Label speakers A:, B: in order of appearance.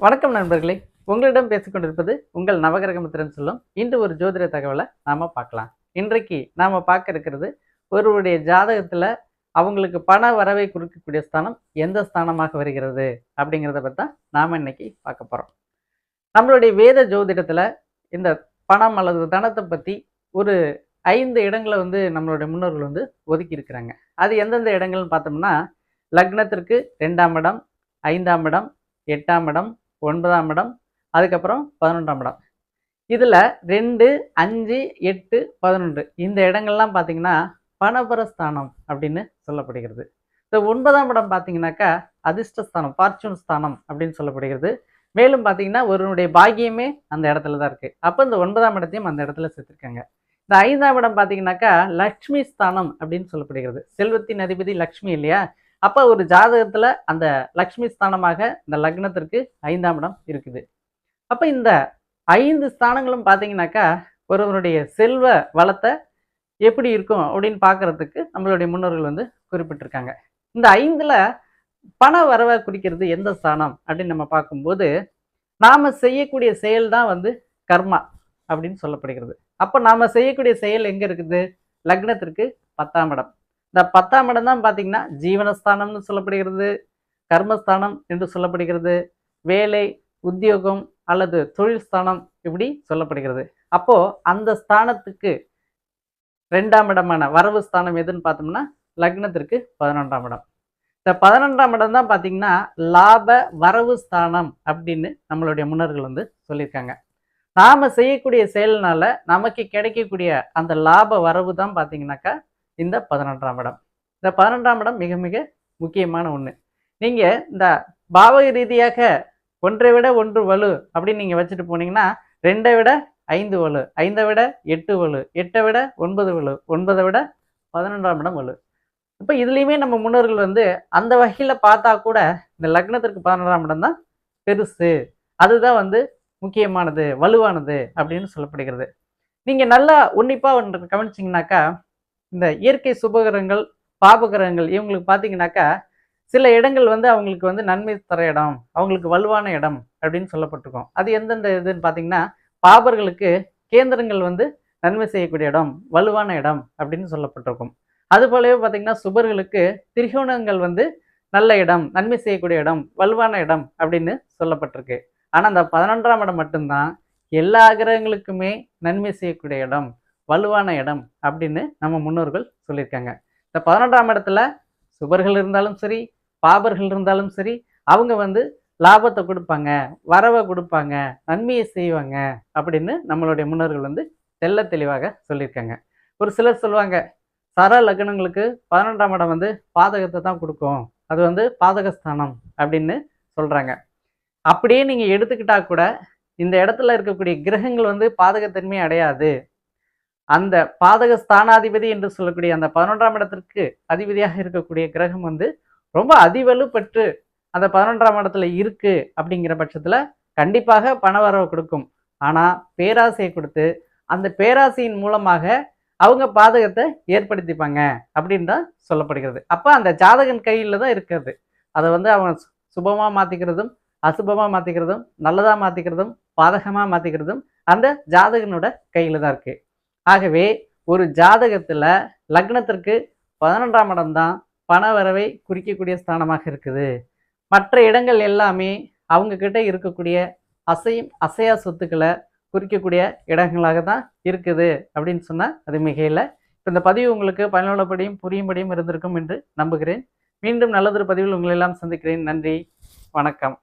A: வணக்கம் நண்பர்களே. உங்களிடம் பேசிக்கொண்டிருப்பது உங்கள் நவகிரகமித்திரன் சொல்லும் இன்று ஒரு ஜோதிட தகவலை நாம் பார்க்கலாம். இன்றைக்கு நாம் பார்க்க இருக்கிறது ஒருவருடைய ஜாதகத்தில் அவங்களுக்கு பண வரவை குறிக்கக்கூடிய ஸ்தானம் எந்த ஸ்தானமாக வருகிறது அப்படிங்கிறத பற்றி தான் நாம இன்னைக்கு பார்க்க போகிறோம் நம்மளுடைய வேத ஜோதிடத்தில் இந்த பணம் அல்லது தனத்தை பற்றி ஒரு ஐந்து இடங்களை வந்து நம்மளுடைய முன்னோர்கள் வந்து ஒதுக்கி இருக்கிறாங்க. அது எந்தெந்த இடங்கள்னு பார்த்தோம்னா லக்னத்திற்கு ரெண்டாம் இடம் ஐந்தாம் இடம் எட்டாம் இடம் ஒன்பதாம் இடம் அதுக்கப்புறம் பதினொன்றாம் இடம். இதில் ரெண்டு அஞ்சு எட்டு பதினொன்று இந்த இடங்கள்லாம் பார்த்தீங்கன்னா பணபரஸ்தானம் அப்படின்னு சொல்லப்படுகிறது. இந்த ஒன்பதாம் இடம் பார்த்தீங்கன்னாக்கா அதிர்ஷ்டஸ்தானம் ஃபார்ச்சூன் ஸ்தானம் அப்படின்னு சொல்லப்படுகிறது. மேலும் பார்த்தீங்கன்னா ஒருவனுடைய பாகியமே அந்த இடத்துல தான் இருக்குது அப்போ இந்த ஒன்பதாம் இடத்தையும் அந்த இடத்துல சேர்த்துருக்காங்க. இந்த ஐந்தாம் இடம் பார்த்தீங்கன்னாக்கா லக்ஷ்மி ஸ்தானம் அப்படின்னு சொல்லப்படுகிறது. செல்வத்தின் அதிபதி லக்ஷ்மி இல்லையா? அப்போ ஒரு ஜாதகத்தில் அந்த லக்ஷ்மி ஸ்தானமாக இந்த லக்னத்திற்கு ஐந்தாம் இடம் இருக்குது. அப்போ இந்த ஐந்து ஸ்தானங்களும் பார்த்தீங்கன்னாக்கா ஒருவருடைய செல்வ வளத்தை எப்படி இருக்கும் அப்படின்னு பார்க்கறதுக்கு நம்மளுடைய முன்னோர்கள் வந்து குறிப்பிட்டிருக்காங்க. இந்த ஐந்தில் பண வரவை குறிக்கிறது எந்த ஸ்தானம் அப்படின்னு நம்ம பார்க்கும்போது நாம் செய்யக்கூடிய செயல் தான் வந்து கர்மா அப்படின்னு சொல்லப்படுகிறது. அப்போ நாம் செய்யக்கூடிய செயல் எங்கே இருக்குது? லக்னத்திற்கு பத்தாம் இடம். இந்த பத்தாம் இடம் தான் பார்த்தீங்கன்னா ஜீவனஸ்தானம்னு சொல்லப்படுகிறது கர்மஸ்தானம் என்று சொல்லப்படுகிறது வேலை உத்தியோகம் அல்லது தொழில் ஸ்தானம் இப்படி சொல்லப்படுகிறது. அப்போ அந்த ஸ்தானத்துக்கு ரெண்டாம் இடமான வரவு ஸ்தானம் எதுன்னு பார்த்தோம்னா லக்னத்திற்கு பதினொன்றாம் இடம். இந்த பதினொன்றாம் இடம் தான் பார்த்தீங்கன்னா லாப வரவு ஸ்தானம் அப்படின்னு நம்மளுடைய முன்னோர்கள் வந்து சொல்லியிருக்காங்க. நாம் செய்யக்கூடிய செயல்னால நமக்கு கிடைக்கக்கூடிய அந்த லாப வரவு தான் பார்த்தீங்கன்னாக்கா இந்த பதினொன்றாம் இடம். இந்த பதினொன்றாம் இடம் மிக மிக முக்கியமான ஒன்று நீங்கள் இந்த பாவக ரீதியாக ஒன்றை விட ஒன்று வலு அப்படின்னு நீங்கள் வச்சுட்டு போனீங்கன்னா ரெண்டை விட ஐந்து வலு ஐந்தை விட எட்டு வலு எட்டை விட ஒன்பது வலு ஒன்பதை விட பதினொன்றாம் இடம் வலு. இப்போ இதுலேயுமே நம்ம முன்னோர்கள் வந்து அந்த வகையில் பார்த்தா கூட இந்த லக்னத்திற்கு பதினொன்றாம் இடம் தான் பெருசு. அதுதான் வந்து முக்கியமானது வலுவானது அப்படின்னு சொல்லப்படுகிறது. நீங்கள் நல்லா உன்னிப்பாக ஒன்று கவனிச்சிங்கனாக்கா இந்த இயற்கை சுபகிரகங்கள் பாபகிரகங்கள் இவங்களுக்கு பார்த்தீங்கன்னாக்கா சில இடங்கள் வந்து அவங்களுக்கு வந்து நன்மை தர இடம் அவங்களுக்கு வலுவான இடம் அப்படின்னு சொல்லப்பட்டிருக்கும். அது எந்தெந்த இதுன்னு பார்த்தீங்கன்னா பாபர்களுக்கு கேந்திரங்கள் வந்து நன்மை செய்யக்கூடிய இடம் வலுவான இடம் அப்படின்னு சொல்லப்பட்டிருக்கும். அது போலவே பார்த்தீங்கன்னா சுபர்களுக்கு திரிகோணங்கள் வந்து நல்ல இடம் நன்மை செய்யக்கூடிய இடம் வலுவான இடம் அப்படின்னு சொல்லப்பட்டிருக்கு. ஆனால் அந்த பதினொன்றாம் இடம் மட்டும்தான். எல்லா கிரகங்களுக்குமே நன்மை செய்யக்கூடிய இடம். வலுவான இடம் அப்படின்னு நம்ம முன்னோர்கள் சொல்லியிருக்காங்க. இந்த பதினொன்றாம் இடத்துல சுபர்கள் இருந்தாலும் சரி பாபர்கள் இருந்தாலும் சரி அவங்க வந்து லாபத்தை கொடுப்பாங்க வரவை கொடுப்பாங்க நன்மையை செய்வாங்க அப்படின்னு நம்மளுடைய முன்னோர்கள் வந்து தெல்ல தெளிவாக சொல்லியிருக்காங்க. ஒரு சிலர் சொல்லுவாங்க சர லக்னங்களுக்கு பதினொன்றாம் இடம் வந்து பாதகத்தை தான் கொடுக்கும். அது வந்து பாதகஸ்தானம் அப்படின்னு சொல்கிறாங்க அப்படியே நீங்கள் எடுத்துக்கிட்டா கூட இந்த இடத்துல இருக்கக்கூடிய கிரகங்கள் வந்து பாதகத்தன்மை அடையாது. அந்த பாதக ஸ்தானாதிபதி என்று சொல்லக்கூடிய அந்த பதினொன்றாம் இடத்திற்கு அதிபதியாக இருக்கக்கூடிய கிரகம் வந்து ரொம்ப அதிவலு பெற்று அந்த பதினொன்றாம் இடத்துல இருக்கு அப்படிங்கிற பட்சத்துல கண்டிப்பாக பணவரவு கொடுக்கும். ஆனா பேராசையை கொடுத்து அந்த பேராசையின் மூலமாக அவங்க பாதகத்தை ஏற்படுத்திப்பாங்க அப்படின்னு தான் சொல்லப்படுகிறது. அப்போ அந்த ஜாதகன் கையில் தான் இருக்கிறது. அதை வந்து அவன் சுபமாக மாற்றிக்கிறதும் அசுபமாக மாற்றிக்கிறதும் நல்லதாக மாற்றிக்கிறதும் பாதகமாக மாற்றிக்கிறதும் அந்த ஜாதகனோட கையில் தான் இருக்குது ஆகவே ஒரு ஜாதகத்தில் லக்னத்திற்கு பதினொன்றாம் இடம் தான் பண வரவை குறிக்கக்கூடிய ஸ்தானமாக இருக்குது. மற்ற இடங்கள் எல்லாமே அவங்கக்கிட்ட இருக்கக்கூடிய அசையும் அசையா சொத்துக்களை குறிக்கக்கூடிய இடங்களாக தான் இருக்குது அப்படின்னு சொன்னால் அது மிகையில் இப்போ இந்த பதிவு உங்களுக்கு பயனுள்ளபடியும் புரியும்படியும் இருந்திருக்கும் என்று நம்புகிறேன். மீண்டும் நல்லதொரு பதிவில் உங்களை எல்லாம் சந்திக்கிறேன். நன்றி. வணக்கம்.